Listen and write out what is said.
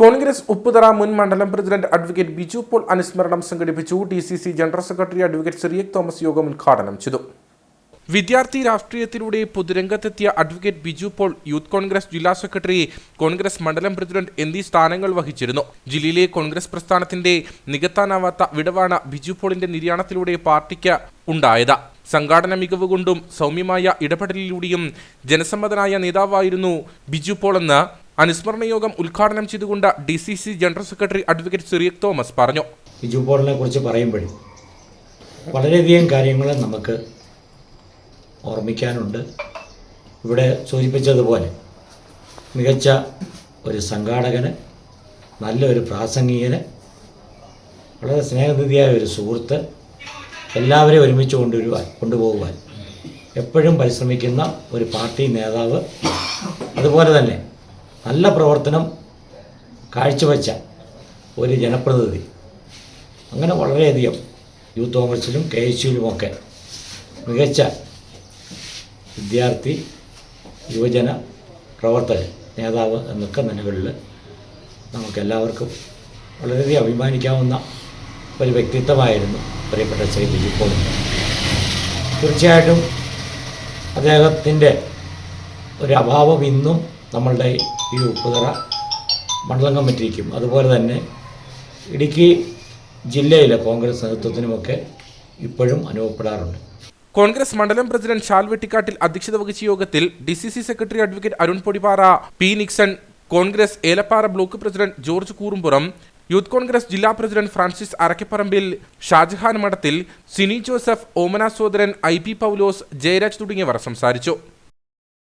കോൺഗ്രസ് ഉപ്പുതറ മുൻ മണ്ഡലം president advocate Biju Paul അനുസ്മരണം സംഘടിപ്പിച്ചു. D C C general secretary advocate Cyriac Thomas യോഗം ഉദ്ഘാടനം ചെയ്തു. വിദ്യാർത്ഥി രാഷ്ട്രീയത്തിലൂടെ പൊതുരംഗത്തെത്തിയ അഡ്വക്കേറ്റ് ബിജു പോൾ യൂത്ത് കോൺഗ്രസ് ജില്ലാ സെക്രട്ടറി കോൺഗ്രസ് മണ്ഡലം പ്രസിഡന്റ് എന്നീ സ്ഥാനങ്ങൾ വഹിച്ചിരുന്നു. ജില്ലയിലെ കോൺഗ്രസ് പ്രസ്ഥാനത്തിന്റെ നികത്താനാവാത്ത വിടവാണ് ബിജു പോളിന്റെ നിര്യാണത്തിലൂടെ പാർട്ടിക്ക് ഉണ്ടായത്. സംഘാടന മികവ് കൊണ്ടും സൗമ്യമായ ഇടപെടലിലൂടെയും ജനസമ്മതനായ നേതാവായിരുന്നു ബിജു പോൾ എന്ന് അനുസ്മരണ യോഗം ഉദ്ഘാടനം ചെയ്തുകൊണ്ട് D C C general secretary advocate Cyriac Thomas പറഞ്ഞു. ബിജു പോളിനെ കുറിച്ച് പറയുമ്പോഴും വളരെയധികം കാര്യങ്ങൾ നമുക്ക് ഓർമ്മിക്കാനുണ്ട്. ഇവിടെ സൂചിപ്പിച്ചതുപോലെ മികച്ച ഒരു സംഘാടകന് നല്ലൊരു പ്രാസംഗികന് വളരെ സ്നേഹനിധിയായ ഒരു സുഹൃത്ത് എല്ലാവരെയും ഒരുമിച്ച് കൊണ്ടുവരുവാൻ കൊണ്ടുപോകുവാൻ എപ്പോഴും പരിശ്രമിക്കുന്ന ഒരു പാർട്ടി നേതാവ് അതുപോലെ തന്നെ നല്ല പ്രവർത്തനം കാഴ്ചവെച്ച ഒരു ജനപ്രതിനിധി. അങ്ങനെ വളരെയധികം യൂത്ത് കോൺഗ്രസിലും കെ എസ് യുവിലുമൊക്കെ മികച്ച വിദ്യാർത്ഥി യുവജന പ്രവർത്തകൻ നേതാവ് എന്നൊക്കെ നിലകളിൽ നമുക്കെല്ലാവർക്കും വളരെയധികം അഭിമാനിക്കാവുന്ന ഒരു വ്യക്തിത്വമായിരുന്നു പ്രിയപ്പെട്ട ശ്രീ ബിജു പോൾ തീർച്ചയായിട്ടും അദ്ദേഹത്തിന്റെ ഒരു അഭാവം ഇന്നും നമ്മളുടെ ഈ ഉപ്പുതറ മണ്ഡലം കമ്മിറ്റിക്കും അതുപോലെ തന്നെ ഇടുക്കി ജില്ലയിലെ കോൺഗ്രസ് നേതൃത്വത്തിനുമൊക്കെ ഇപ്പോഴും അനുഭവപ്പെടാറുണ്ട്. കോൺഗ്രസ് മണ്ഡലം പ്രസിഡന്റ് ഷാൽ വെട്ടിക്കാട്ടിൽ അധ്യക്ഷത വഹിച്ച യോഗത്തിൽ D C C secretary advocate Arun Podipara P Nixon Congress Elappara block president George Koorumpuram youth Congress ജില്ലാ president Francis Arakkaparambil Shajahan Madathil Sini Joseph Omana Sodaran I P Paulose Jayaraj തുടങ്ങിയവർ സംസാരിച്ചു.